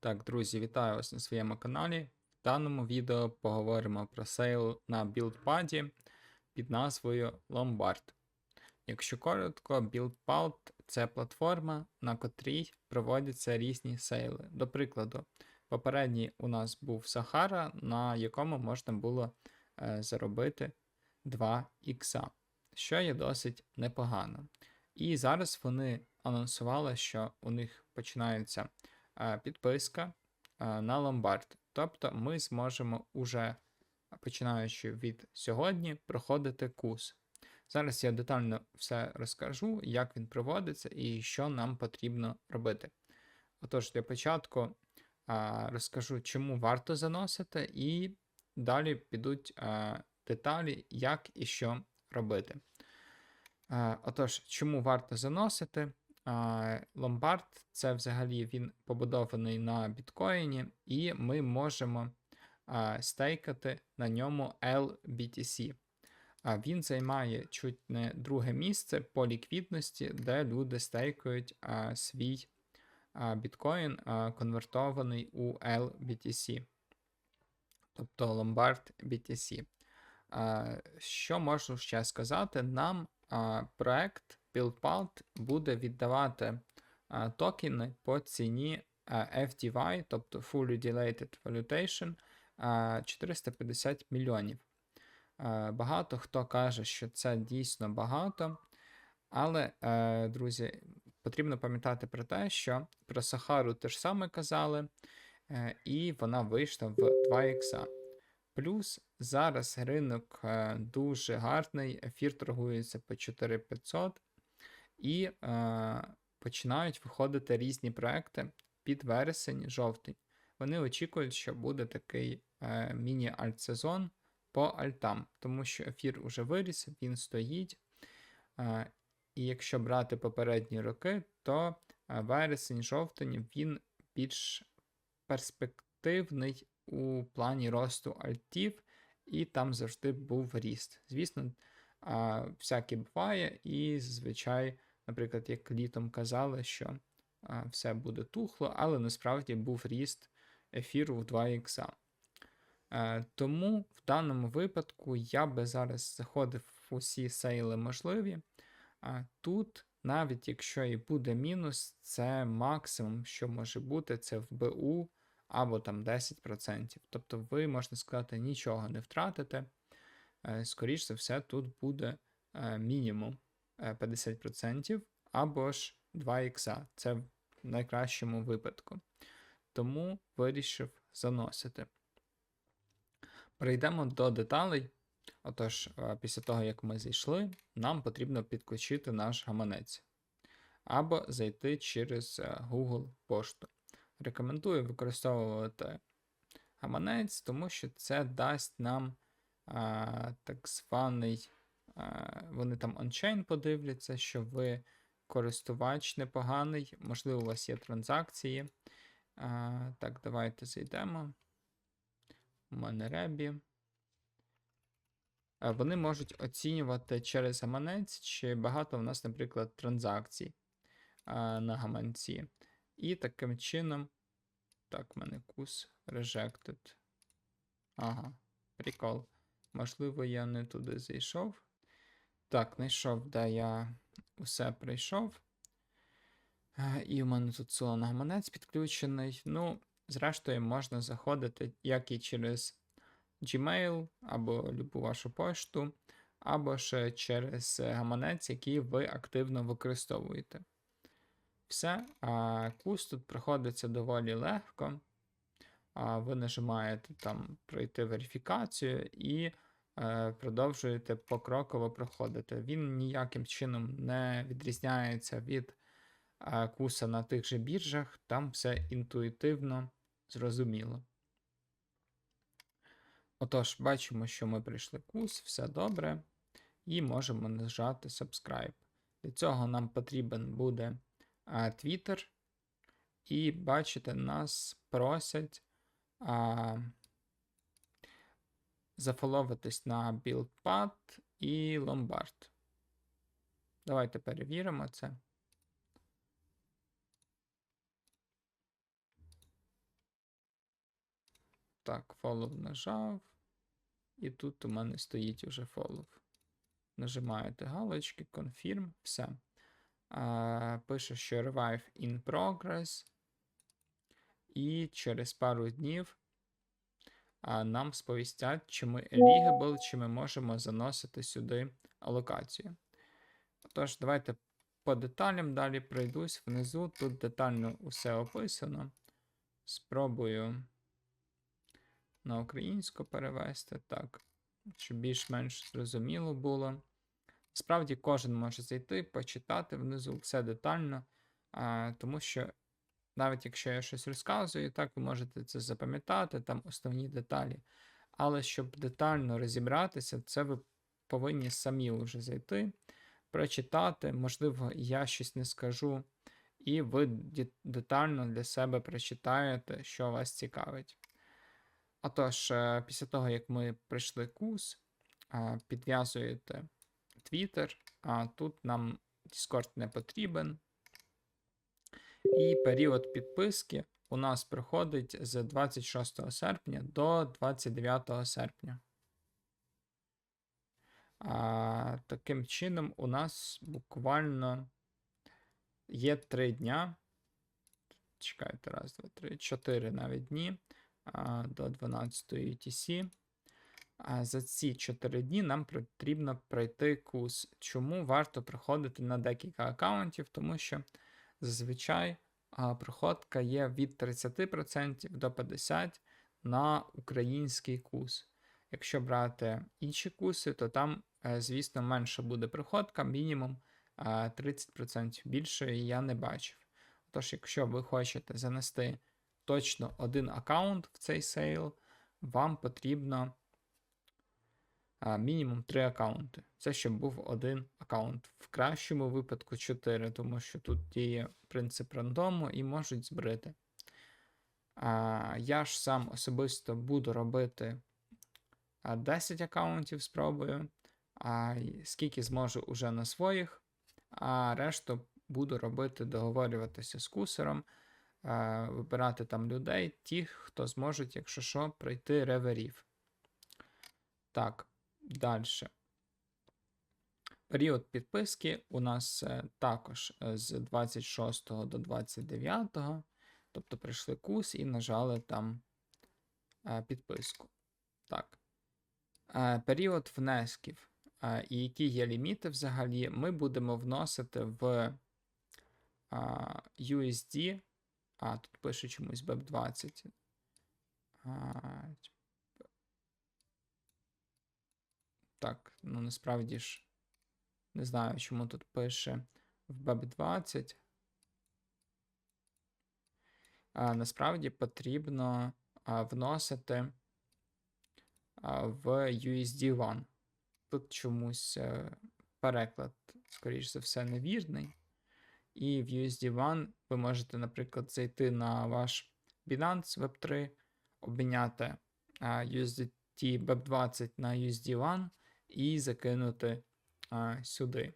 Так, друзі, вітаю вас на своєму каналі. В даному відео поговоримо про сейл на білдпаді під назвою Lombard. Якщо коротко, BuildPad – це платформа, на котрій проводяться різні сейли. До прикладу, попередній у нас був Sahara, на якому можна було е, заробити 2 ікса, що є досить непогано. І зараз вони анонсували, що у них починається е, підписка на ломбард. Тобто ми зможемо уже, починаючи від сьогодні, проходити курс. Зараз я детально все розкажу, як він проводиться і що нам потрібно робити. Отож, для початку розкажу, чому варто заносити, і далі підуть деталі, як і що робити. Отож, чому варто заносити? Ломбард це взагалі він побудований на біткоїні, і ми можемо стейкати на ньому LBTC. Він займає чуть не друге місце по ліквідності, де люди стейкають а, свій біткоін, конвертований у LBTC, тобто Lombard BTC. Що можу ще сказати? Нам проект BuildPalt буде віддавати а, токени по ціні а, FDY, тобто Fully Dilated Valuation, а, 450 мільйонів. А, багато хто каже, що це дійсно багато. Але, е, друзі, потрібно пам'ятати про те, що про Сахару теж саме казали, е, і вона вийшла в 2 ікса. Плюс зараз ринок е, дуже гарний, ефір торгується по 4500, і е, починають виходити різні проекти під вересень, жовтень. Вони очікують, що буде такий е, міні-альт-сезон по альтам, тому що ефір уже виріс, він стоїть. Е, і якщо брати попередні роки, то е, вересень-жовтень він більш перспективний у плані росту альтів, і там завжди був ріст. Звісно, а, всяке буває, і зазвичай, наприклад, як літом казали, що а, все буде тухло, але насправді був ріст ефіру в 2 ікса. Е, тому в даному випадку я би зараз заходив в усі сейли можливі. А тут, навіть якщо і буде мінус, це максимум, що може бути, це в БУ або там 10%. Тобто ви, можна сказати, нічого не втратите. Е, Скоріше за все, тут буде е, мінімум 50% або ж 2 ікса. Це в найкращому випадку. Тому вирішив заносити. Перейдемо до деталей. Отож, е, після того, як ми зайшли, нам потрібно підключити наш гаманець або зайти через Google пошту. Рекомендую використовувати гаманець, тому що це дасть нам а, так званий, вони там ончейн подивляться, що ви користувач непоганий, можливо, у вас є транзакції. А, Так, давайте зайдемо. У мене ребі. Вони можуть оцінювати через гаманець, чи багато в нас, наприклад, транзакцій на гаманці. І таким чином. Так, в мене кус rejected. Ага, прикол. Можливо, я не туди зайшов. Так, знайшов, де я усе прийшов. І у мене тут соло гаманець підключений. Ну, зрештою, можна заходити як і через Gmail, або любу вашу пошту, або ж через гаманець, який ви активно використовуєте. Все. А Курс тут проходиться доволі легко. А Ви нажимаєте там пройти верифікацію і е, продовжуєте покроково проходити. Він ніяким чином не відрізняється від е, куса на тих же біржах, там все інтуїтивно зрозуміло. Отож, бачимо, що ми прийшли курс, все добре. І можемо нажати Subscribe. Для цього нам потрібен буде. Twitter. І бачите, нас просять а, зафоловитись на BuildPad і Lombard. Давайте перевіримо це. Так, follow нажав. І тут у мене стоїть уже follow. Нажимаєте галочки, confirm, все. А, пише, що revive in progress. І через пару днів а, нам сповістять, чи ми eligible, чи ми можемо заносити сюди алокацію. Тож, давайте по деталям далі пройдусь внизу. Тут детально усе описано. Спробую на українську перевести, так, щоб більш-менш зрозуміло було. Справді, кожен може зайти, почитати внизу все детально, тому що навіть якщо я щось розказую, так ви можете це запам'ятати, там основні деталі. Але щоб детально розібратися, це ви повинні самі вже зайти, прочитати. Можливо, я щось не скажу, і ви детально для себе прочитаєте, що вас цікавить. Отож, е, після того, як ми пройшли курс, е, підв'язуєте Twitter, а тут нам Discord не потрібен. І період підписки у нас проходить з 26 серпня до 29 серпня. А, таким чином, у нас буквально є 3 дня. Чекайте, раз, два, три, 4 навіть дні а, до 12 UTC. А за ці 4 дні нам потрібно пройти курс. Чому варто проходити на декілька аккаунтів? Тому що зазвичай проходка є від 30% до 50% на український курс. Якщо брати інші курси, то там, е, звісно, менше буде проходка, мінімум е, 30% більшої я не бачив. Тож, якщо ви хочете занести точно один аккаунт в цей сейл, вам потрібно а, мінімум 3 аккаунти. Це щоб був один аккаунт. В кращому випадку 4, тому що тут діє принцип рандому і можуть збрити. А, я ж сам особисто буду робити 10 аккаунтів спробую, а скільки зможу уже на своїх, а решту буду робити, договорюватися з кусером, вибирати там людей, ті, хто зможуть, якщо що, пройти реверів. Так, далі. Період підписки у нас е, також е, з 26 до 29, тобто прийшли курс і нажали там е, підписку. Так. Період внесків і які є ліміти взагалі, ми будемо вносити в USD. А, тут пише чомусь BEP20. А, так, ну насправді ж не знаю, чому тут пише в BEP20. А, насправді потрібно а, вносити а, в USD One. Тут чомусь е, переклад, скоріш за все, невірний. І в USD One ви можете, наприклад, зайти на ваш Binance Web3, обміняти а, USDT BEP20 на USD One і закинути а, сюди.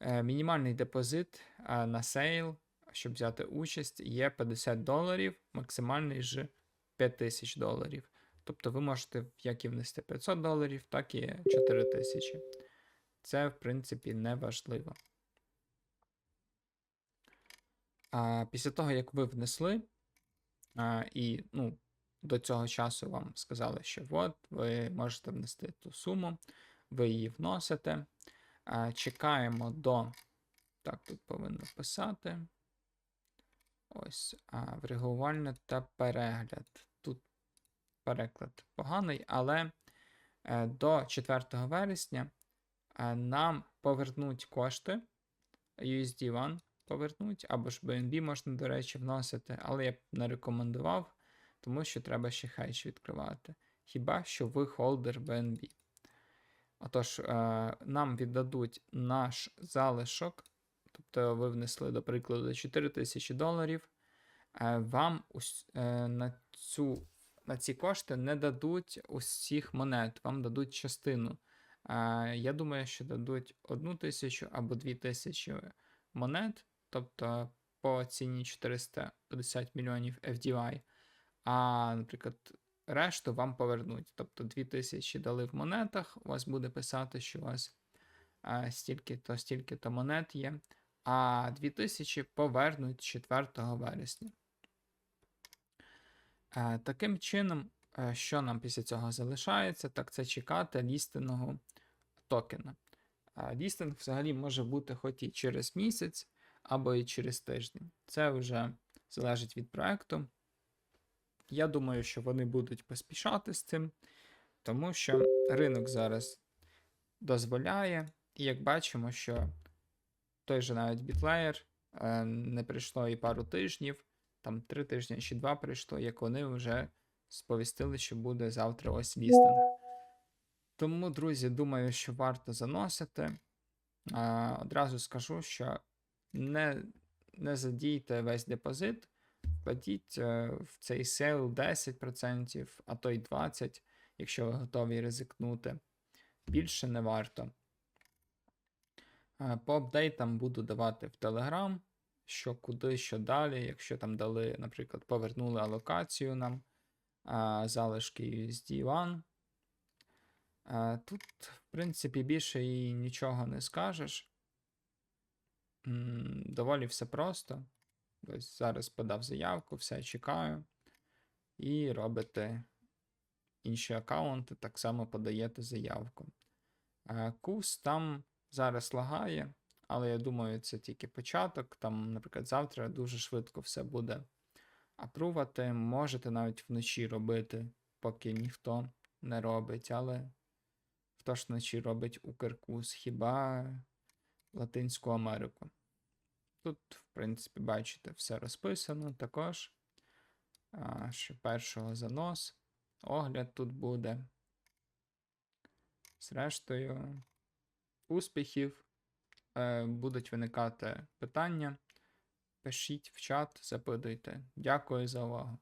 Е, мінімальний депозит а, на сейл, щоб взяти участь, є 50 доларів, максимальний ж 5000 доларів. Тобто ви можете як і внести 500 доларів, так і 4000. Це, в принципі, не важливо. А, Після того, як ви внесли, а, і ну, до цього часу вам сказали, що от, ви можете внести ту суму, ви її вносите. Чекаємо до. Так, тут повинно писати. Ось, а, врегулювання та перегляд. Тут переклад поганий, але е, до 4 вересня е, нам повернуть кошти USD One повернуть, або ж BNB можна, до речі, вносити, але я б не рекомендував, тому що треба ще хедж відкривати. Хіба що ви холдер BNB. Отож, е, нам віддадуть наш залишок, тобто ви внесли, до прикладу, 4000 доларів. Е, вам е, на, цю, на ці кошти не дадуть усіх монет, вам дадуть частину. Я думаю, що дадуть одну тисячу або дві тисячі монет, тобто по ціні 450 мільйонів FDI. А, наприклад, решту вам повернуть. Тобто 2000 дали в монетах, у вас буде писати, що у вас е, стільки-то, стільки-то монет є, а 2000 повернуть 4 вересня. Е, Таким чином, е, що нам після цього залишається, так це чекати лістинного токена. Лістинг взагалі може бути хоч і через місяць, або і через тиждень. Це вже залежить від проекту. Я думаю, що вони будуть поспішати з цим, тому що ринок зараз дозволяє, і як бачимо, що той же навіть бітлеєр е, не прийшло і пару тижнів, там три тижні чи два прийшло, як вони вже сповістили, що буде завтра ось лістинг. Тому, друзі, думаю, що варто заносити. Одразу скажу, що не, не задійте весь депозит, вкладіть е, в цей сейл 10%, а то й 20%, якщо ви готові ризикнути. Більше не варто. Е, По апдейтам буду давати в Telegram, що куди, що далі. Якщо там дали, наприклад, повернули алокацію нам залишки USD One. Тут, в принципі, більше і нічого не скажеш. Доволі все просто. Ось зараз подав заявку, все чекаю. І робите інші аккаунти, так само подаєте заявку. Е, Кус там зараз лагає, але я думаю, це тільки початок. Там, наприклад, завтра дуже швидко все буде апрувати. Можете навіть вночі робити, поки ніхто не робить, але хто ж вночі робить Укркус? Хіба Латинську Америку? Тут, в принципі, бачите, все розписано також. А, ще першого занос. Огляд тут буде. Зрештою, успіхів. Е, будуть виникати питання. Пишіть в чат, запитуйте. Дякую за увагу.